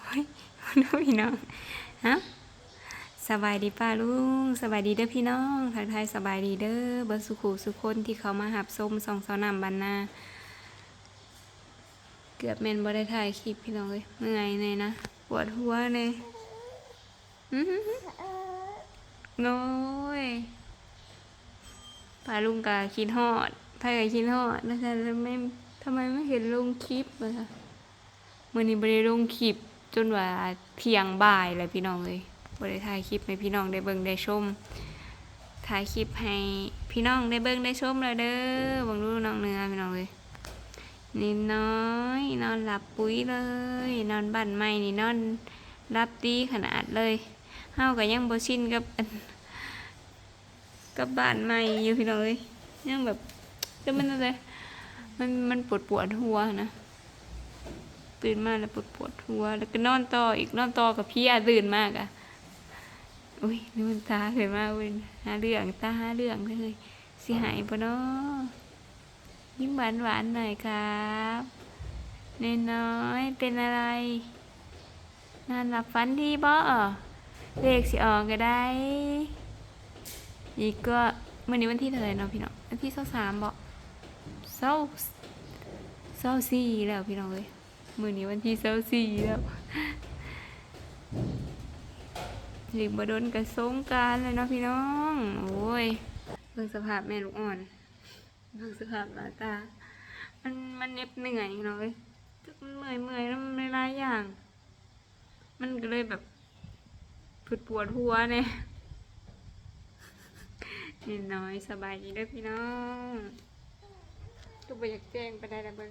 โอ้ยน้องพี่น้องฮะสบายดีป้าลุงสบายดีเด้อพี่น้องทักทายสบายดีเด้อเบิร์สุขูสุคนที่เขามาหับส้มสองเสาวนำบันนา เกือบเมนบ่ได้ถ่ายคลิปพี่น้องเลยเมื่อยเลยนะปวดหัวเลยอื้อหือหือโน้ยป้าลุงกาคิดฮอดไพ่กาคิดฮอดแล้วฉันไม่ทำไมไม่เห็นลงคลิปเลยค่ะ มื่อนี้บ่ได้ลงคลิปจนว่าเที่ยงบ่ายเลยพี่น้องเลยบ่ได้ถ่ายคลิปให้พี่น้องได้เบิ่งได้ชมถ่ายคลิปให้พี่น้องได้เบิ่งได้ชมเลยเด้อบิ่งดูน้องเนื้อพี่น้องเลยนี่น้อยนอนหลับปุ๋ยเลย นอนบ้านใหม่นี่นอนรับดีขนาดเลยเฮาก็ยังบ่ชินกับกับบ้านใหม่อยู่พี่น้องเอ้ยยังแบบจะมันอะไรมันมันปวดปวดหัวนะ ตื่นมาแล้วปวดปวดหัว แล้วก็นอนต่ออีกนอนต่อกับพี่อาตื่นมากอะอุ้ยนี่มันตาเคยมากเว้ยหาเรื่องตาหาเรื่องเลยสิหายปะเนาะยิ้มหวานหวานหน่อยครับนน้อยเป็นอะไรนอนหลับฝันดีบ่เลขสิออกก็ได้อีกก็มื่อนี้วันที่เท่าไหร่เนาะพี่น้องวันที่เศร้าสามบ่เศร้าเศร้าสี่แล้วพี่น้องเอ้ย มือนี้วันที่เศร้าสี่แล้วหลีกบโดนกระสงการเลยเนาะพี่น้อง โอ้ยเบิ่งสภาพแม่ลูกอ่อนดูสภาพหน้าตา มันมันเหน็บเหนื่อยเนาะเว้ยมันเมื่อยเมื่อยแล้วมันหลายอย่าง มันก็เลยแบบปวดปวดหัวเนี่ยนิดน้อยสบายดีด้อพี่น้องก็ไปอยากแจ้งไปได้แล้วเบิ่ง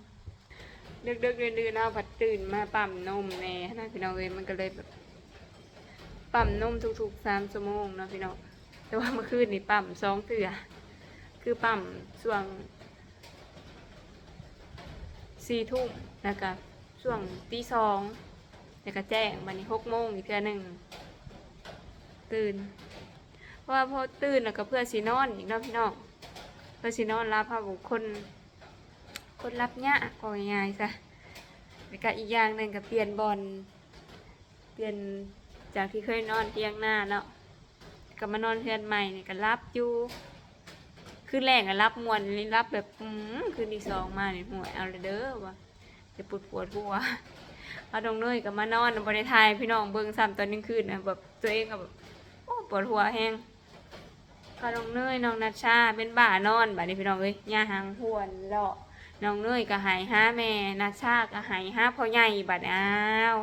ดึกๆเดือนๆเอาผัดตื่นมาปั๊มนมแน่นะพี่น้องเอ้ยมันก็เลยแบบปั๊มนมทุกๆสามชั่วโมงเนาะพี่น้องแต่ว่าเมื่อคืนนี่ปั๊มสองเถื่อคือปั๊มช่วงสี่ทุ่มแล้วก็ช่วงตีสองแล้วก็แจ้งวันนี้หกโมงอีกเทื่อหนึ่งตื่นเพราะว่าพอตื่นแล้วก็เพื่อสีนอนอีกเนาะพี่น้องเพื่อสีนอนรับพาบุคคล คนรับเนี้ยก็ง่ายๆซะแล้วก็อีกอย่างหนึ่งก็เปลี่ยนบอลเปลี่ยนจากที่เคยนอนเตียงหน้าเนาะก็มานอนเทือนใหม่เนี่ยก็รับอยู่คืนแรกอะรับมวนนี่รับแบบอืมคืนที่สองมาเนี่ยห่วยเอาเลยเด้อว่ะจะปวดปวดหัวเอาดงเนยกับมานอนบริทยพี่น้องเบิ่งซ้ำตอนนึงคืนนะแบบตัวเองก็แบบโอ้ปวดหัวแห้งก็ดงเนยน้องนัชชาเป็นบ้านอนบัดนี้พี่น้องเอ้ยย่าหางหวนเลาะ น้องเนยก็หายห้าแม่นัชาก็หายห้าพ่อใหญ่บัดอ้าว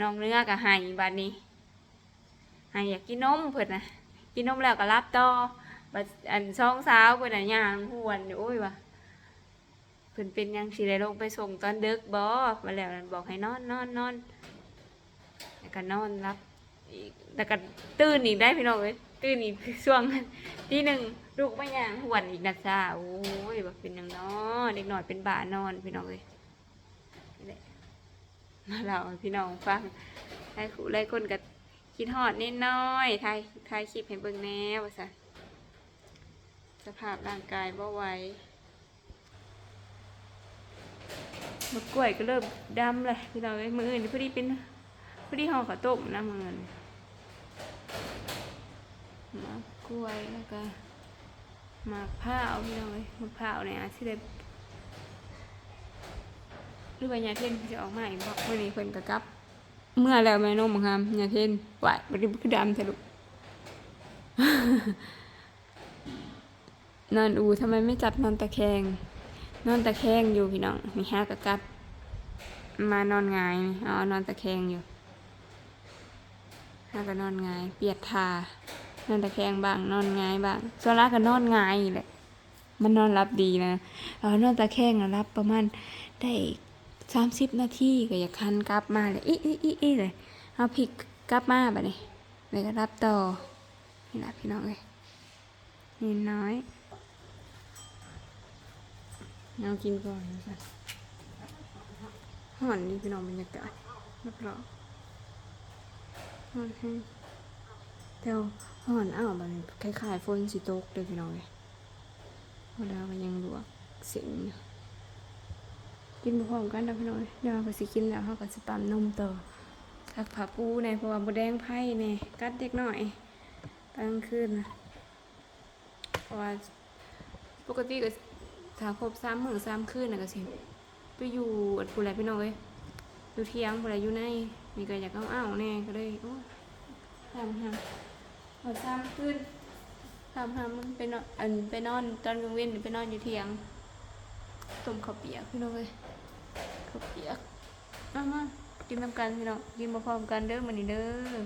น้องเนื้อก็หายบัดนี้หายอยากกินนมเพิ่นนะกินนมแล้วก็รับต่อบัดอันช่องสาวเพิ่นน่ะย่างหวนอยู่โอ้ยว่ะเพิ่นเป็นยังสิได้ลงไปส่งตอนดึกบ่มาแล้วนั่นบอกให้นอนนอนนอนแล้วก็นอนรับอีกแล้วก็ตื่นอีกได้พี่น้องเอ้ยตื่นอีกช่วงที่หนึ่ง ลูกไม่ย่างหวนอีกนะจ้าโอ้ยว่าเป็นหยังน้อเด็กหน่อยเป็นบ้านอนพี่น้องเอ้ยนี่แหละมาเล่าพี่น้องฟังให้ครูไล่คนก็คิดฮอดนิดน้อยถ่ายถ่ายคลิปให้เบิ่งแน่ว่าซั่นสภาพร่างกายบ่ไหวมะกล้วยก็เริ่มดำเลยพี่น้องเอ้ยมืออื่นพอดีเป็นพอดีห่อข้าวต้มนะมืออื่นมะกล้วยแล้วก็ มะพร้าวพี่น้องเอ้ยมะพร้าเนี่ยอาจสิได้หรือว่ายาเทนจะออกมาอีกบอกมื่อนี้เพิ่นกะกลับ เมื่อแล้วแม่นมครับยาเทนไหวบ่ได้คือดำท้ลูกนอนอูทำไมไม่จับนอนตะแคง นอนตะแคงอยู่พี่น้องมีห้ากระกับ มานอนงายนี่เอนอนตะแคงอยู่ห้าก็นอนงาย เปียกทา นอนตะแคงบ้างนอนหงายบ้างโซล่าก็นอนหงายแหละมันนอนรับดีนะเออนอนตะแคงอะรับประมาณได้สามสิบนาทีก็อยากคันกลับมาเลยอีอีอีอีเลยเอาพิกกลับมาแบบนี้เลยก็รับต่อนี่แหละพี่น้องเลยนิดน้อยเอากินก่อนนะคะห่อนนี่พี่น้องบรรยากาศรับรองห่อนแห้งแต่ว่า ห่อนอ้าวมันคล้ายๆฝนสิตกเลยพี่น้องเลยเพราะดาวมันยังหลวกเสียงกินพร้อมกันนะพี่น้อยเดี๋ยวก็สิกินแล้วเขาก็สิปั๊มนมต่อสักผ้าปูในเพราะว่าบแดงไผ่ในกัดเด็กหน่อยตอนกลางคืนนะเพราะว่าปกติก็ถ้าครบสามมื้อสามคืนน่ะก็สิไปอยู่อัดผู้ใดพี่น้องเอ้ยอยู่เที่ยงผู้ใดอยู่ในนี่ก็อยากเอาอ้าวแน่ก็เลยโอ้ทำทำ เอาสามคืนทำทำมันไปนอนอันไปนอนตอนกลางเว้นไปนอนอยู่เที่ยงต้มข้าวเปียกพี่น้องเลยข้าวเปียกมามากินน้ำกันพี่น้องกินมาพร้อมกันเด้อมันนี้เด้อ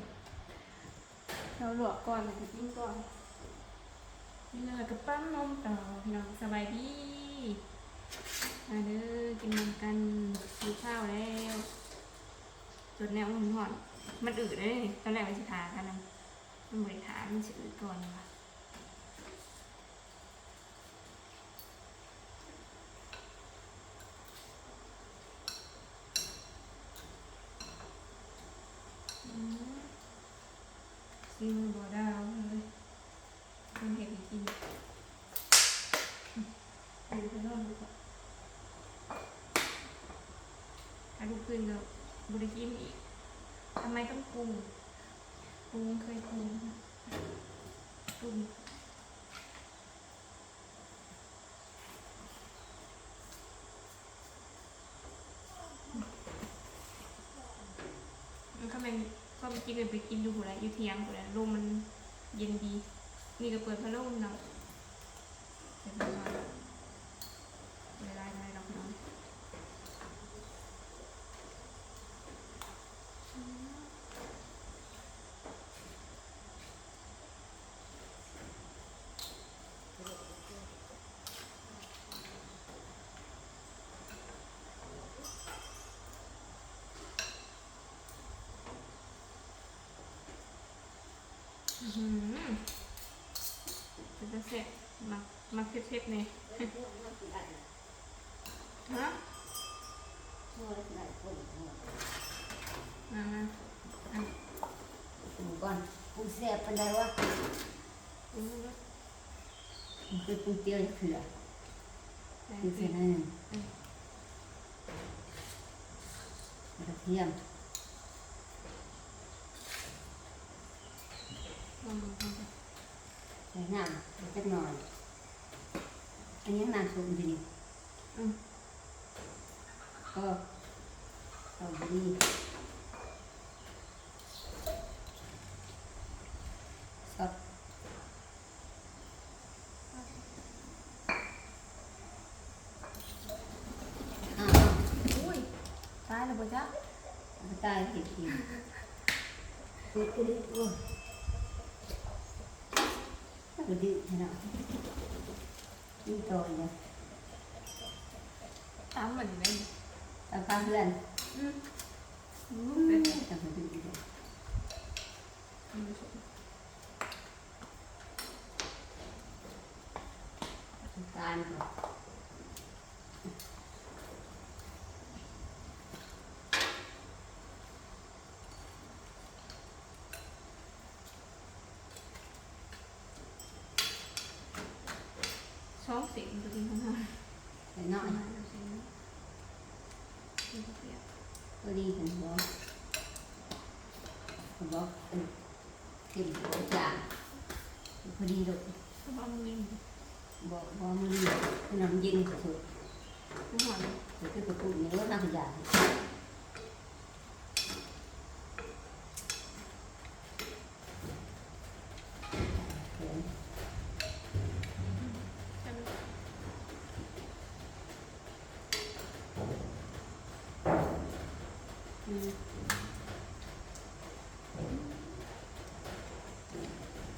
เราลวกก่อนแล้วก็กินก่อนกินแล้วก็ปั้นนมต่อพี่น้องสบายดีมาเด้อกินนมกันกินข้าวแล้วจดแนวมันหอนมันอืดเลยตอนแรกมันสิทากันนะ มันบริถามันสิอืดก่อนว่ะซิมบัวดาวเลยมันเห็นจริงดูไปนอนดูก่อนถ้าลูขึ้นก็บริกินอีกทำไมต้องปรุง ปรุงเคยปรุงปรุงมันก็เป็นก็ไปกินเลยไปกินดูหัวไรอยู่เทียงหัวไรลมมันเย็นดี นี่ก็เปิดพัดลมเนาะเปิดพัดลมเวลาอะไรหรอกเนาะอื้อหือ เป็นจะเสร็จมามาเผ็ดๆเนี่ยฮะมามาอะปรุงก่อนปรุงแซ่บปานใดวะปรุงด้วยมันคือปรุงเปรี้ยวเถื่อใส่คือพริเส้กนนั่นงกระเทียม ลองดูลองดู ใส่ น้ำจักหน่อย อันนี้น้ำส้มทีนี้อืมก็เอาดีซอสอ้าวอุ้ยตายแล้วปะจ๊ะเอาไปตายผิดทีกดก ระดิ่งโอ้ยกระดิ่งให้หน่อยยิ่งโตอีกนะตามเหมือนเลยตามฟ้าเพื่อนอืมอืลูกมเป็นตามกระดิ่งอีกแล้วอืมตายก่อน องเสียงตัวนี้ข้างหน้าใส่น้อยเสียงนี่ก็เปียกพอดีกันบอกบอกเป็นเต็มหัวจานพอดีลูกบ้ามือบอกบอกมือน้ำเย็นสุดผู้หอนคือกระปุกนี้ว่าน้ำยาใช่ไหม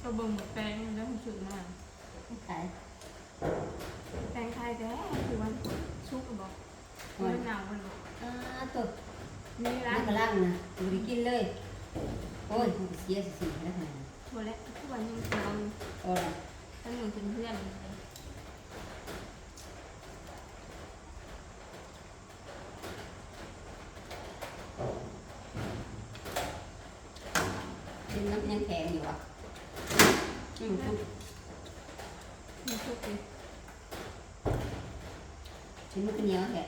ก็ เบิ่งหมดแปลงแล้วมันสุดมากขายแปลงไทยแท้คือวันชุกอะบอกวันหนาวมันบอกอ่าตัวมีร้าน้ำนกระลังนะดูดิกินเลย โอ้ยเสียสิแล้วไงโทรแล้วทุกวันยังเจอโอ้ยตั้งหนูเป็นเพื่อนกินน้ำยังแข็งอยู่อะอืมทุก มีชุกเลย ชิ้นมันก็เหนียวแค่ ม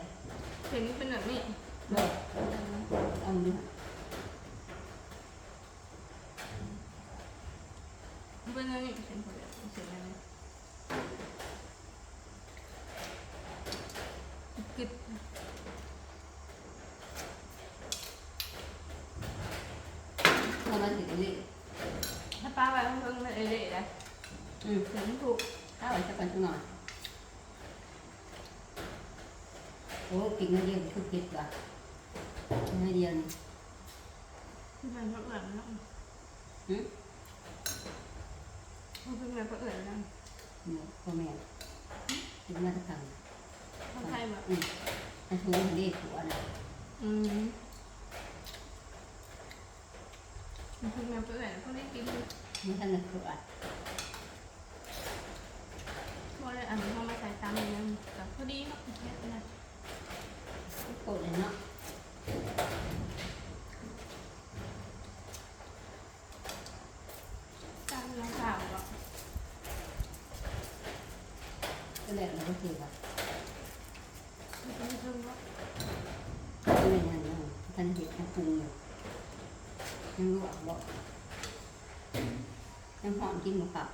เห็นเป็นแบบนี้ เลิกเอาดู เป็นแบบนี้เป็นแบบนี้เสร็จแล้วกึดเอามาถึงนี่ถ้าป้าไปเพิ่งมันเอเล่เลยอื มถึงถูกข้าวไว้สักวันสักหน่อยโอ้กินเงินเดียวคือผิดว่ะเงินเดียวนี่ที่มันก็เอื่อยแล้วหืมมันเป็นแบบก็เอื่อยแล้วหนูพ่อแม่กินมาสักครั้งเขาไทยแบบอืมอันทูนเรียกผัวนะอืมมันเป็นแบบก็เอื่อยเขาได้กินไม่ทันจะผัวพอได้อันนี้เขามาใส่ตามอย่างนี้แต่พอดีเนาะแค่นั้น โกรธเลยเนาะ ตามน้องสาวอะ ก็เลยเราก็เสียว่ะมันเป็นเรื่องว่าก็เลยนั่นเนาะทันเห็นทันปรุงอยู่ยังรู้อะบอกยังหอมกินหมูปับ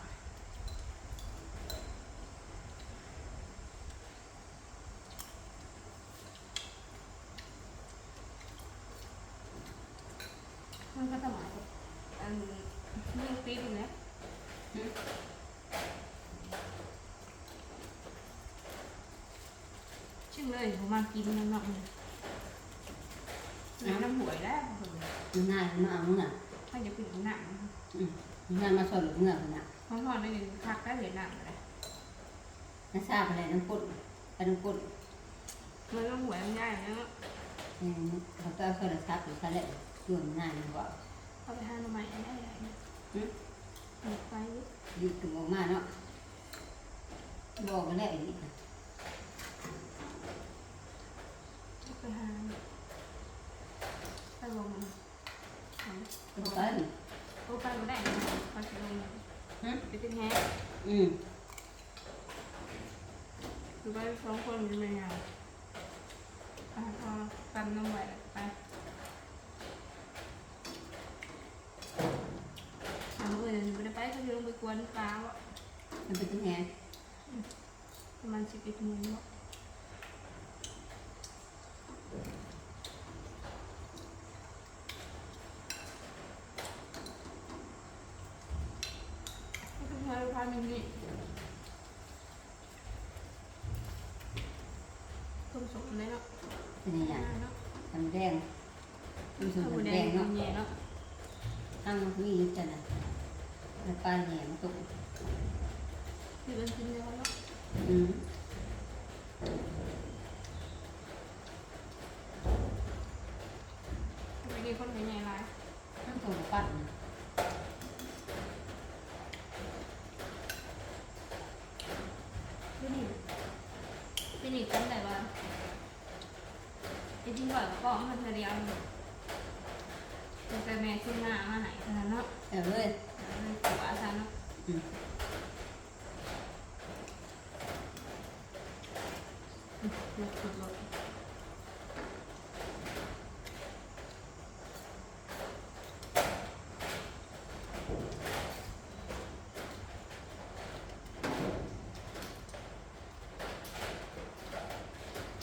มันก็สมัยอันเรื่องปีอยู่นะ ชื่อเลยผมมากินน้ำหนักเลยน้ำหวยแล้วมันง่ายมันมาเอาเมื่อถ้าจะเป็นหนังมันง่ายมาสอนหรือเมื่อมันอะเพราะพอได้คักได้เหรียญหนังเลยน้าทราบอะไรน้ำปุ้นไปน้ำปุ้นมันก็หวยมันง่ายนะอืมเขาก็เอาโทรศัพท์หรืออะไรช่วยมันง่ายมันบอกเอาไปหาหน่อไม้ได้ไรเนี่ยอืมไปอยู่ถึงออกมาเนาะบอกมาแล้วอีก ไปหาไปลงก็ไปโอ้ไปไม่ได้ไปลงอืมไปเป็นแฮอืมคือไปสองคนอยู่ในงานอ่าเอตำน้ำไหวไปทำอื่นไม่ได้ไปก็ลงไปกวนปลาอะมันเป็นยังไงประมาณสิบเอ็ดโมงเนาะ พาพามินิต้มสุกเลยเนาะเป็นยังไงเนาะทำแดงทำส่วนข้าวหมูทำแดแดงงเนาะเนาะเนาะตั้งมีอยู่จ้ะนะแล้วปลาแหนมตุกที่เป็นกินเดียวเนาะอืมไม่ได้คนใหญ่ๆหลาย ตั้งตัวปั้น พี่นี่พี่นี่ตั้งแต่ว่าไอ้ที่ก่อนก็มันเรียนแต่แม่ขึ้นหน้ามาหายขนเนาะเออเลยหัวอาจารย์เนาะอืมลดลดลด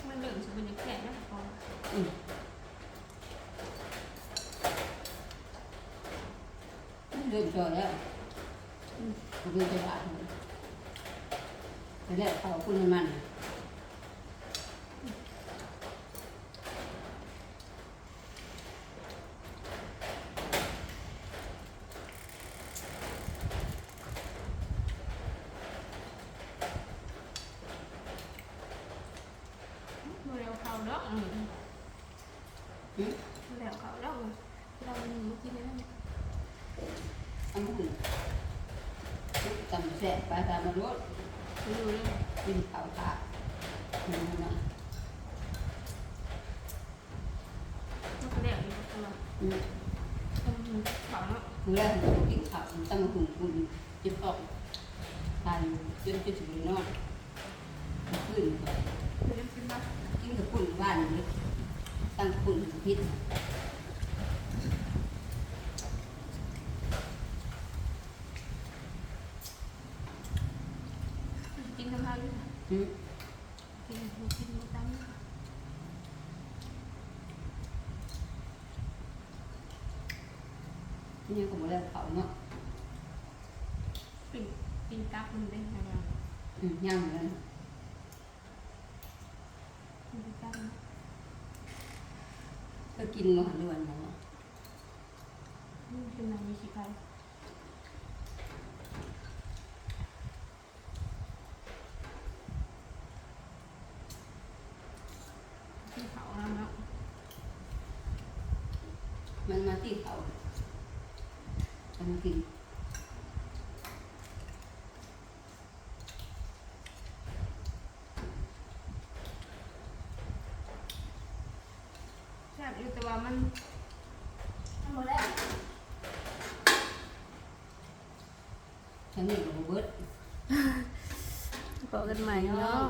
มันเหลืองสุดเป็นแข็งนะพอ อืม เริ่มจอยแล้วอืมผมเป็นตลาดเลยไปแล้วเขาคุณมัน ดูแล้วเขาเนาะอืม อืม ดูแล้วเขาเนาะเราเมื่อกี้นี่ เอามาถึงจำแสบไปตามมารถ ดูเลยกินข้าวขาอืมนะมันก็แล้วอยู่ตัวอืมเขาเนาะมื้อแรกผมกินข้าวผมตั้งหุ่นคุณจิบออกทานจนจะถึงนอนขึ้น คือเล่นขึ้นมา กิน นกับปุ่นบ้านนี่ตั้งปุ่นพิษ กินข้ ยู่อืมกินหมูกินหมูตั้มนี่ยังก็บ่ได้เขาเนาะปิ่งปิ่งกับมันได้ไงบ้างอืมย่างเลยปิ่งกับก็กินมาหันล้วนเนาะนี่คือมันมีขี้ไก่ที่เขาแล้วเนาะ มันมาที่เขาจะมากินแซ่บอยู่แต่ว่ามันทำหมดแล้วฉันนี่ก็บ่เบิด บอกกันใหม่เนาะ